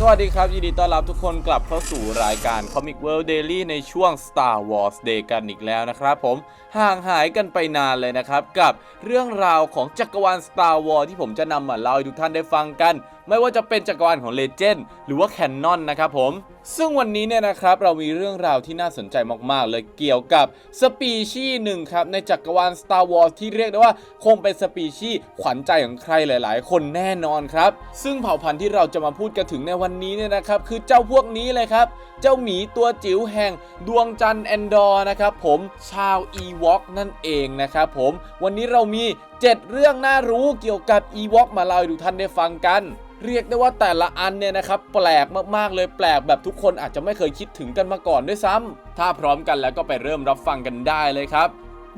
สวัสดีครับ ยินดีต้อนรับทุกคนกลับเข้าสู่รายการ Comic World Daily ในช่วง Star Wars Day กันอีกแล้วนะครับผมห่างหายกันไปนานเลยนะครับ กับเรื่องราวของจักรวาล Star Wars ที่ผมจะนำมาเล่าให้ทุกท่านได้ฟังกัน ไม่ว่าจะเป็นจักรวาลของ Legend หรือว่า Canon นะครับผม ซึ่งวันนี้เนี่ยนะครับเรามีเรื่องราวที่น่าสนใจมากๆ เลยเกี่ยวกับสปีชีส์หนึ่งครับ ในจักรวาล Star Wars ที่เรียกได้ว่าคงเป็นสปีชีส์ขวัญใจของใครหลาย ๆ คนแน่นอนครับ ซึ่งเผ่าพันธุ์ที่เราจะมาพูดกันถึงในวันนี้เนี่ยนะครับคือเจ้าพวกนี้เลยครับ เจ้าหมีตัวจิ๋วแห่งดวงจันทร์แอนดอร์นะครับผมชาวอีวอกนั่นเองนะครับผมวันนี้เรามี 7 เรื่องน่ารู้เกี่ยวกับอีวอกมาเล่าให้ทุกท่านได้ฟังกัน เรียกได้ว่าแต่ละอันเนี่ยนะครับแปลกมากๆเลยแปลกแบบทุกคนอาจจะไม่เคยคิดถึงกันมาก่อนด้วยซ้ำถ้าพร้อมกันแล้วก็ไปเริ่มรับฟังกันได้เลยครับ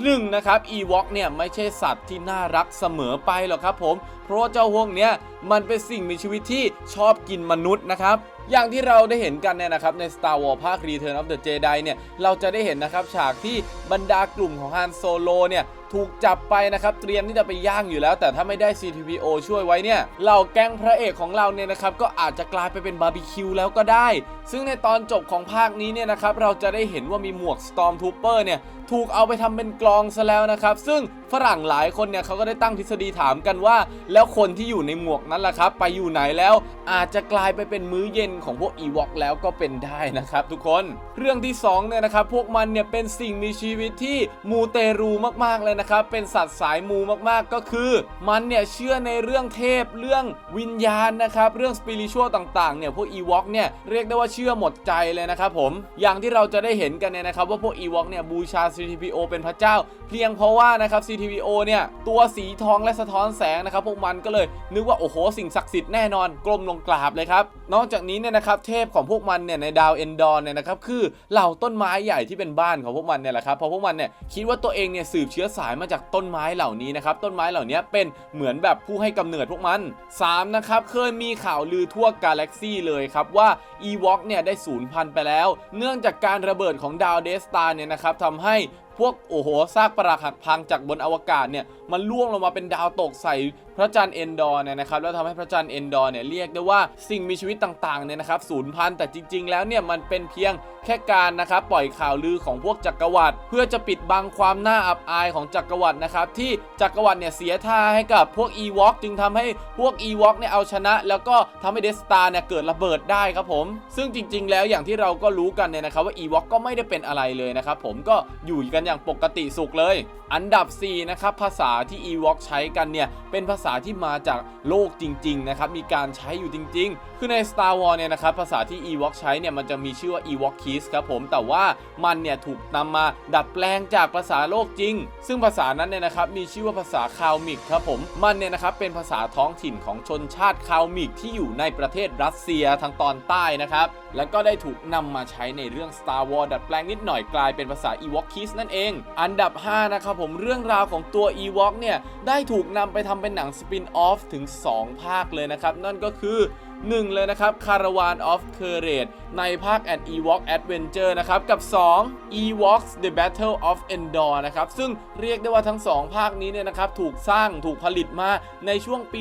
หนึ่งนะครับอีวอกเนี่ยไม่ใช่สัตว์ที่น่ารักเสมอไปหรอกครับผม เพราะว่าเจ้าพวกเนี้ยมันเป็นสิ่งมีชีวิตที่ชอบกินมนุษย์นะครับ อย่างที่เราได้เห็นกันเนี่ยนะครับใน Star Wars ภาค Return of the Jedi เนี่ยเราจะได้เห็นนะครับฉากที่บรรดากลุ่มของฮันโซโลเนี่ย ถูกจับไปนะครับ เตรียมที่จะไปย่างอยู่แล้ว แต่ถ้าไม่ได้ CTPO ช่วยไว้เนี่ยเหล่าแก๊งพระเอกของเราเนี่ยนะครับก็อาจจะกลายไปเป็นบาร์บีคิวแล้วก็ได้ ซึ่งในตอนจบของภาคนี้เนี่ยนะครับเราจะได้เห็นว่ามีหมวก Stormtrooper เนี่ยถูกเอาไปทำเป็นกลองซะแล้วนะครับ ซึ่งฝรั่งหลายคนเนี่ยเขาก็ได้ตั้งทฤษฎีถามกันว่า แล้วคนที่อยู่ในหมวกนั้นล่ะครับ ไปอยู่ไหนแล้วอาจจะกลายไปเป็นมื้อเย็นของพวกอีวอกแล้วก็เป็นได้นะครับ ทุกคน เรื่องที่2เนี่ยนะครับพวกมันเนี่ยเป็นสิ่งมีชีวิตที่มูเตรูมากๆเลยนะครับ เป็นสัตว์สายมูมากๆก็คือ มันเนี่ยเชื่อในเรื่องเทพเรื่องวิญญาณนะครับเรื่องสปิริชวลต่างๆเนี่ยพวกอีวอกเนี่ยเรียกได้ว่าเชื่อหมดใจเลยนะครับผมอย่างที่เราจะได้เห็นกันเนี่ยนะครับว่าพวกอีวอกเนี่ยบูชา CTPO เป็นพระเจ้า เพียงเพราะว่านะครับ CTPO เนี่ยตัวสีทองและสะท้อนแสงนะครับพวกมันก็เลยนึกว่าโอ้โหสิ่งศักดิ์สิทธิ์แน่นอนกลมลงกราบเลยครับนอกจากนี้เนี่ยนะครับเทพของพวกมันเนี่ยในดาวเอนดอร์เนี่ยนะครับคือเหล่าต้นไม้ใหญ่ที่เป็นบ้านของพวกมันเนี่ยแหละครับเพราะพวกมันเนี่ยคิดว่าตัวเองเนี่ยสืบเชื้อสายมาจากต้นไม้เหล่านี้นะครับต้นไม้เหล่านี้เป็นเหมือนแบบผู้ให้กำเนิดพวกมัน 3 นะครับเคยมีข่าวลือทั่วกาแล็กซี่เลยครับว่าอีวอกเนี่ยได้สูญพันธุ์ไปแล้ว เนื่องจากการระเบิดของดาวเดสตาเนี่ยนะครับทำให้ พวกโอ้โหซากปรักหักพังจากบนอวกาศเนี่ยมันล่วงลงมาเป็นดาวตกใส่ พระจันทร์เอนดอร์เนี่ยนะครับแล้วทำให้พระจันทร์เอนดอร์เนี่ยเรียกได้ว่าสิ่งมีชีวิตต่างๆเนี่ยนะครับสูญพันธุ์แต่จริง ๆ แล้วเนี่ยมันเป็นเพียงแค่การนะครับปล่อยข่าวลือของพวกจักรวรรดิเพื่อจะปิดบังความน่าอับอายของจักรวรรดินะครับที่จักรวรรดิเนี่ยเสียท่าให้กับพวกอีวอกจึงทำให้พวกอีวอกเนี่ยเอาชนะ แล้วก็ทำให้เดสตาเนี่ยเกิดระเบิดได้ครับผม ซึ่งจริง ๆ แล้วอย่างที่เราก็รู้กันเนี่ยนะครับว่าอีวอกก็ไม่ได้เป็นอะไรเลยนะครับผมก็อยู่กันอย่างปกติสุขเลย อันดับ 4 นะครับ ภาษาที่ Ewok ใช้กันเนี่ย เป็นภาษาที่มาจากโลกจริง ๆ นะครับ มีการใช้อยู่จริง ๆ คือใน Star Wars เนี่ยนะครับ ภาษาที่ Ewok ใช้เนี่ย มันจะมีชื่อว่า Ewok Kiss ครับผม แต่ว่ามันเนี่ยถูกนำมาดัดแปลงจากภาษาโลกจริง ซึ่งภาษานั้นเนี่ยนะครับ มีชื่อว่าภาษาคาวมิกครับผม มันเนี่ยนะครับ เป็นภาษาท้องถิ่นของชนชาติคาวมิกที่อยู่ในประเทศรัสเซียทางตอนใต้นะครับ และก็ได้ถูกนำมาใช้ในเรื่อง Star Wars ดัดแปลงนิดหน่อยกลายเป็นภาษา Ewok Kiss นั่นเอง อันดับ 5 นะครับผมเรื่องราวของตัว Ewok เนี่ยได้ถูกนำไปทำเป็นหนังสปินออฟถึง 2 ภาคเลยนะครับ นั่นก็คือ1เลยนะครับ Caravan of Courage ในภาค An Ewok Adventure นะครับ กับ 2 Ewoks The Battle of Endor นะครับ ซึ่งเรียกได้ว่าทั้ง 2 ภาคนี้เนี่ยนะครับ ถูกสร้างถูกผลิตมาในช่วงปี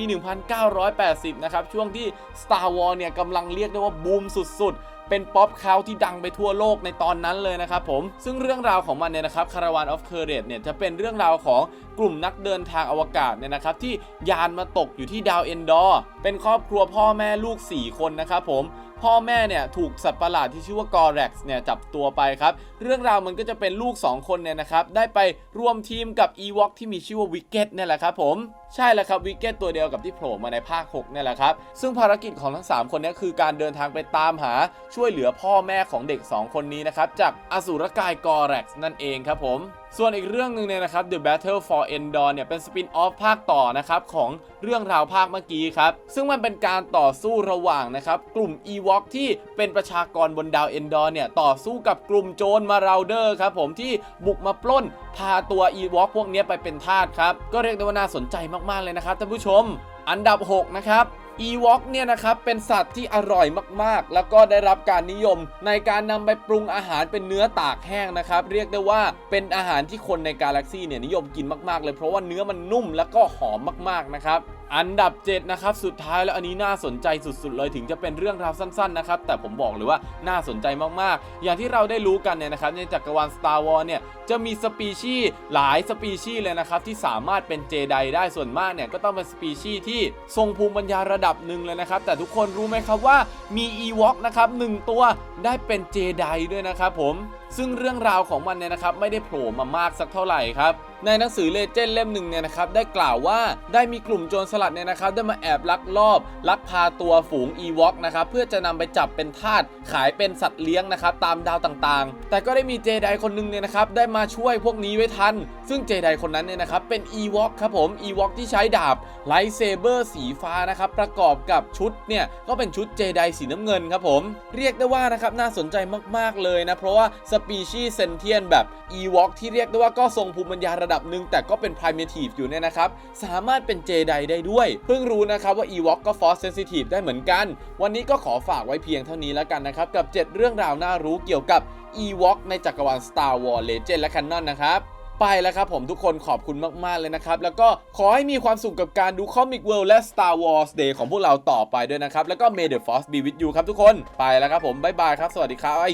1980 นะครับ ช่วงที่ Star Wars เนี่ยกำลังเรียกได้ว่าบูมสุดๆ เป็นป๊อปคาวที่ดังไปทั่วโลกในตอนนั้นเลยนะครับผม ซึ่งเรื่องราวของมันเนี่ยนะครับ Caravan of Courage เนี่ยจะเป็นเรื่องราวของกลุ่มนักเดินทางอวกาศเนี่ยนะครับที่ยานมาตกอยู่ที่ดาวเอนดอร์ เป็นครอบครัวพ่อแม่ลูก 4 คนนะครับผม พ่อแม่เนี่ยถูกสัตว์ประหลาดที่ชื่อว่ากอร็กซ์เนี่ยจับตัวไปครับ เรื่องราวมันก็จะเป็นลูก 2 คนเนี่ยนะครับ ได้ไปร่วมทีมกับอีวอกที่มีชื่อว่าวิกเก็ตเนี่ยแหละครับผมใช่แล้วครับวิกเก็ตตัวเดียวกับที่โผล่มาในภาค6เนี่ยแหละครับ ซึ่งภารกิจของทั้ง 3 คนเนี้คือการเดินทางไปตามหาช่วยเหลือพ่อแม่ของเด็ก 2 คนนี้นะครับ จากอสูรกายกอร็กซ์นั่นเองครับผมส่วนอีกเรื่องหนึ่งเนี่ยนะครับ The Battle for Endor เนี่ยเป็นสปินออฟภาคต่อนะครับของเรื่องราวภาคเมื่อกี้ครับ ซึ่งมันเป็นการต่อสู้ระหว่างนะครับกลุ่ม Ewok ที่เป็นประชากรบนดาวเอนดอร์เนี่ยต่อสู้กับกลุ่มโจรมาราเดอร์ครับผมที่บุกมาปล้น พาตัว Ewok พวกนี้ไปเป็นทาสครับ ก็เรียกได้ว่าน่าสนใจมากๆเลยนะครับท่านผู้ชม อันดับ 6 นะครับ อีวอกเนี่ยนะครับเป็นสัตว์ที่อร่อยมากๆ แล้วก็ได้รับการนิยม ในการนำไปปรุงอาหารเป็นเนื้อตากแห้งนะครับ เรียกได้ว่าเป็นอาหารที่คนในกาแล็กซี่เนี่ยนิยมกินมากๆ เลยเพราะว่าเนื้อมันนุ่มแล้วก็หอมมากๆนะครับ อันดับ 7 นะครับ สุดท้ายแล้วอันนี้น่าสนใจสุดๆ เลยถึงจะเป็นเรื่องราวสั้นๆ นะครับ แต่ผมบอกเลยว่าน่าสนใจมากๆ อย่างที่เราได้รู้กันเนี่ยนะครับในจักรวาล Star Wars เนี่ยจะมีสปีชีส์หลายสปีชีส์เลยนะครับ ที่สามารถเป็นเจไดได้ส่วนมากเนี่ยก็ต้องเป็นสปีชีส์ที่ทรงภูมิปัญญาระดับหนึ่งเลยนะครับ แต่ทุกคนรู้ไหมครับว่ามี Ewok นะครับหนึ่งตัวได้เป็นเจไดด้วยนะครับผมซึ่งเรื่องราวของมันเนี่ยนะครับไม่ได้โผล่มามากสักเท่าไหร่ครับในหนังสือเลเจนด์เล่มหนึ่งเนี่ยนะครับได้กล่าวว่าได้มีกลุ่มโจรสลัดเนี่ยนะครับได้มาแอบลักลอบ ลักพาตัวฝูงอีวอกนะครับเพื่อจะนำไปจับเป็นทาสขายเป็นสัตว์เลี้ยงนะครับตามดาวต่างๆ แต่ก็ได้มีเจไดคนหนึงเนี่ยนะครับได้มาช่วยพวกนี้ไว้ทัน ซึ่งเจไดคนนั้นเนี่ยนะครับเป็นอีวอกครับผมอีวอกที่ใช้ดาบไลท์เซเบอร์สีฟ้านะครับประกอบกับชุดเนี่ยก็เป็นชุดเจไดสีน้ำเงินครับผมเรียกได้ว่านะครับน่าสนใจมากๆเลยนะเพราะว่าสปีชีส์เซนเทียนแบบอีวอกที่เรียกได้ว่าก็ทรงภูมิปัญญาระดับหนึ่งแต่ก็เป็น primitive อยู่เนี่ยนะครับ สามารถเป็นเจไดได้ด้วย เพิ่งรู้นะครับว่า Ewok ก็ Force Sensitive ได้เหมือนกัน วันนี้ก็ขอฝากไว้เพียงเท่านี้แล้วกันนะครับ กับ 7 เรื่องราวน่ารู้เกี่ยวกับ Ewok ในจักรวาล Star Wars Legend และ Canon นะครับไปแล้วครับผมทุกคนขอบคุณมาก ๆ เลยนะครับ แล้วก็ขอให้มีความสุขกับการดู Comic World และ Star Wars Day ของพวกเราต่อไปด้วยนะครับ แล้วก็ May the Force be with you ครับทุกคน ไปแล้วครับผม บ๊ายบายครับ สวัสดีครับ